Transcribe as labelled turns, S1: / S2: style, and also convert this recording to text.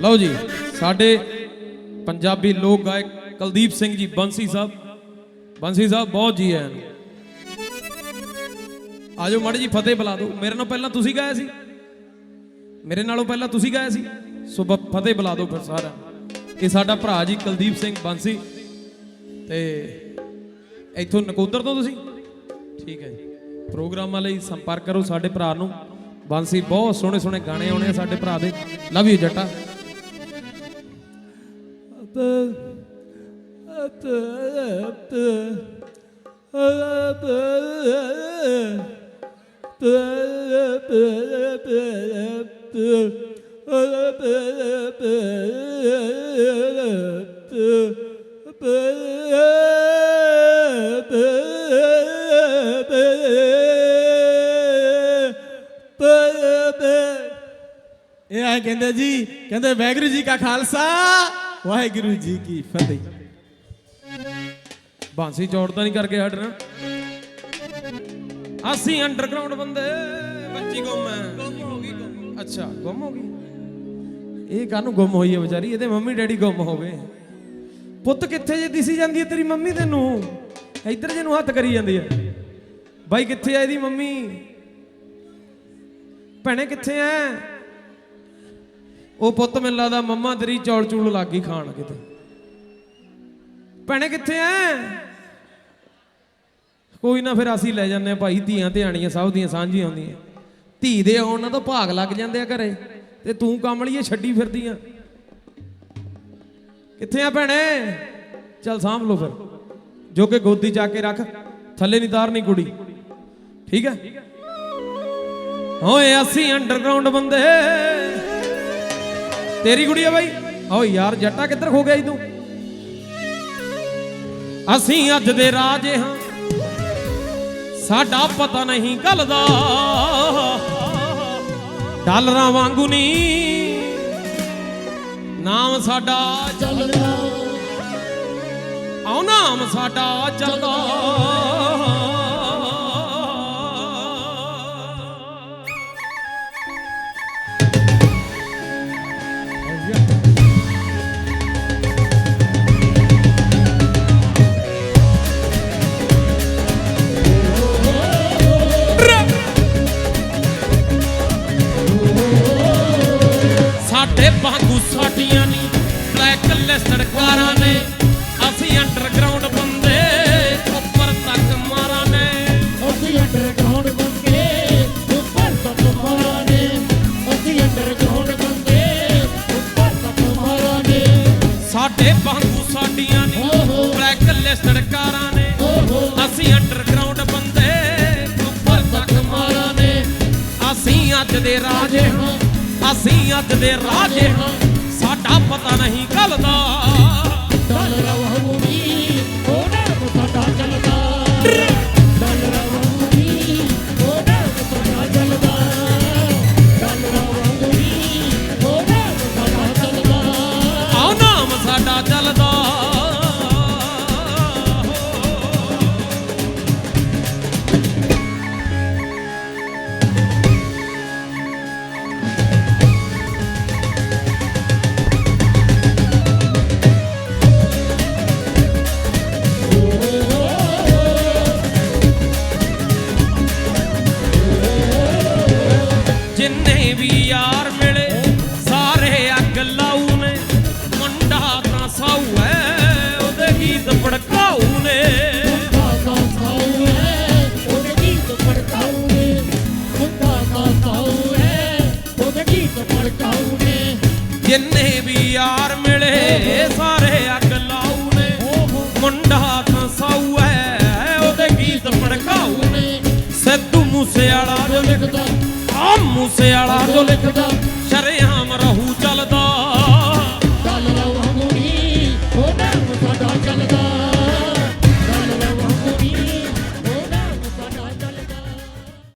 S1: ਲਓ ਜੀ, ਸਾਡੇ ਪੰਜਾਬੀ ਲੋਕ ਗਾਇਕ ਕੁਲਦੀਪ ਸਿੰਘ ਜੀ, ਬੰਸੀ ਸਾਹਿਬ। ਬੰਸੀ ਸਾਹਿਬ, ਬਹੁਤ ਜੀ ਆਇਆਂ ਨੂੰ। ਆਜੋ ਮੜ ਜੀ ਫਤਿਹ ਬੁਲਾ ਦਿਓ। ਮੇਰੇ ਨਾਲ ਪਹਿਲਾਂ ਤੁਸੀਂ ਗਾਇਆ ਸੀ? ਮੇਰੇ ਨਾਲੋਂ ਪਹਿਲਾਂ ਤੁਸੀਂ ਗਾਇਆ ਸੀ? ਸੋ ਫਤਿਹ ਬੁਲਾ ਦਿਓ ਫਿਰ ਸਾਰਾ ਇਹ ਸਾਡਾ ਭਰਾ ਜੀ, ਕੁਲਦੀਪ ਸਿੰਘ ਬੰਸੀ। ਤੇ ਇੱਥੋਂ ਨਕੋਦਰ ਤੋਂ ਤੁਸੀਂ? ਠੀਕ ਹੈ ਜੀ। ਪ੍ਰੋਗਰਾਮਾਂ ਲਈ ਸੰਪਰਕ ਕਰੋ ਸਾਡੇ ਭਰਾ ਨੂੰ। ਬੰਸੀ, ਬਹੁਤ ਸੋਹਣੇ ਸੋਹਣੇ ਗਾਣੇ ਆਉਣੇ ਆ ਸਾਡੇ ਭਰਾ ਦੇ। ਲਵ ਯੂ ਜੱਟਾ।
S2: ਇਹ ਆ ਕਹਿੰਦੇ ਜੀ ਕਹਿੰਦੇ ਵਾਹਿਗੁਰੂ ਜੀ ਕਾ ਖਾਲਸਾ ਵਾਹਿਗੁਰੂ ਜੀ ਕੀ ਫਤਿਹ।
S1: ਬਾਂਸੀ ਚੌੜਦਾ ਨਹੀਂ ਕਰਕੇ ਹਟਣਾ ਅਸੀਂ ਅੰਡਰਗਰਾਉਂਡ ਬੰਦੇ, ਬੱਚੀ ਗੁੰਮ ਹੈ। ਗੁੰਮ ਹੋ ਗਈ ਅੱਛਾ, ਗੁੰਮ ਹੋ ਗਈ। ਇਹ ਕਾਹਨੂੰ ਗੁੰਮ ਹੋਈ ਹੈ ਵਿਚਾਰੀ? ਇਹਦੇ ਮੰਮੀ ਡੈਡੀ ਗੁੰਮ ਹੋਵੇ ਪੁੱਤ ਕਿੱਥੇ ਜੇ ਦਿਸੀ ਜਾਂਦੀ ਹੈ ਤੇਰੀ ਮੰਮੀ ਤੈਨੂੰ? ਇੱਧਰ ਜੇ ਨੂੰ ਹੱਥ ਕਰੀ ਜਾਂਦੀ ਹੈ। ਬਾਈ ਕਿੱਥੇ ਆ ਇਹਦੀ ਮੰਮੀ? ਭੈਣੇ ਕਿੱਥੇ ਐ? ਉਹ ਪੁੱਤ ਮੈਨੂੰ ਲੱਗਦਾ ਮੰਮਾ ਤੇਰੀ ਚੌਲ ਚੂਲ ਲੱਗ ਗਈ ਖਾਣ ਕਿਤੇ। ਭੈਣੇ ਕਿੱਥੇ ਐ? ਕੋਈ ਨਾ ਫਿਰ ਅਸੀਂ ਲੈ ਜਾਂਦੇ ਆ ਭਾਈ ਧੀਆਂ ਧਿਆਣੀਆਂ ਸਭ ਦੀਆਂ ਸਾਂਝੀਆਂ ਹੁੰਦੀਆਂ। ਧੀ ਦੇ ਆਉਣ ਨਾਲ ਤਾਂ ਭਾਗ ਲੱਗ ਜਾਂਦੇ ਆ ਘਰੇ, ਤੇ ਤੂੰ ਕੰਮ ਲਈਏ ਛੱਡੀ ਫਿਰਦੀ ਆ। ਕਿੱਥੇ ਆ ਭੈਣੇ? ਚੱਲ ਸਾਂਭ ਲੋ ਫਿਰ। ਜੋ ਕਿ ਗੋਦੀ ਜਾ ਕੇ ਰੱਖ, ਥੱਲੇ ਨਹੀਂ ਤਾਰਨੀ ਕੁੜੀ। ਠੀਕ ਹੈ ਓਏ ਅਸੀਂ ਅੰਡਰਗਰਾਉਂਡ ਬੰਦੇ। ਤੇਰੀ ਕੁੜੀ ਆ ਬਾਈ? ਓ ਯਾਰ, ਜੱਟਾ ਕਿੱਧਰ ਖੋ ਗਿਆ ਈ ਤੂੰ? ਅਸੀਂ ਅੱਜ ਦੇ ਰਾਜੇ ਹਾਂ। ਸਾਡਾ ਪਤਾ ਨਹੀਂ ਗੱਲ ਦਾ। ਡਾਲਰਾਂ ਵਾਂਗੂ ਨਹੀਂ ਨਾਮ ਸਾਡਾ ਚੱਲਦਾ। ਆਉ ਨਾਮ ਸਾਡਾ ਚੱਲਦਾ। ਬਲੈਕ ਲਿਸਟਡ ਕਾਰਾਂ ਨੇ ਅਸੀਂ ਅੰਡਰਗਰਾਉਂਡ ਬੰਦੇ ਉੱਪਰ ਤੱਕ ਮਾਰਾਂ ਨੇ।
S3: ਅਸੀਂ ਅੰਡਰਗਰਾਉਂਡ ਬੰਦੇ ਉੱਪਰ ਤੱਕ ਮਾਰਾਂਗੇ ਅਸੀਂ ਅੰਡਰਗਰਾਉਂਡ ਬੰਦੇ ਉੱਪਰ ਤੱਕ ਮਾਰਾਂਗੇ
S1: ਸਾਡੇ ਵਾਂਗੂ ਸਾਡੀਆਂ ਨਹੀਂ ਬਲੈਕ ਲਿਸਟਡ ਕਾਰਾਂ ਨੇ। ਅਸੀਂ ਅੰਡਰਗਰਾਉਂਡ ਬੰਦੇ ਉੱਪਰ ਤੱਕ ਮਾਰਾਂ ਨੇ। ਅਸੀਂ ਅੱਜ ਦੇ ਰਾਜੇ ਹਾਂ। ਅਸੀਂ ਅੱਜ ਦੇ ਰਾਜੇ ਹਾਂ। ਸਾਡਾ ਪਤਾ ਨਹੀਂ ਗੱਲ ਦਾ। ਜਿੰਨੇ ਵੀ ਯਾਰ ਮਿਲੇ ਸਾਰੇ ਅੱਗ ਲਾਉ ਨੇ ਮੁੰਡਾ ਤਾਂ ਸਾਊ ਐ ਉਹਦੇ ਗੀਤ ਭੜਕਾਊ ਨੇ ਜਿੰਨੇ ਵੀ ਯਾਰ ਮਿਲੇ ਸਾਰੇ ਅੱਗ ਲਾਉ ਨੇ ਮੁੰਡਾ ਤਾਂ ਸਾਊ ਐ ਉਹਦੇ ਗੀਤ ਭੜਕਾਊ ਨੇ ਸਿੱਧੂ ਮੂਸੇ ਵਾਲਾ ਜੋ
S3: ਲਿਖਦਾ
S1: ਮੂਸੇ ਵਾਲਾ ਜੋ
S3: ਲਿਖਦਾ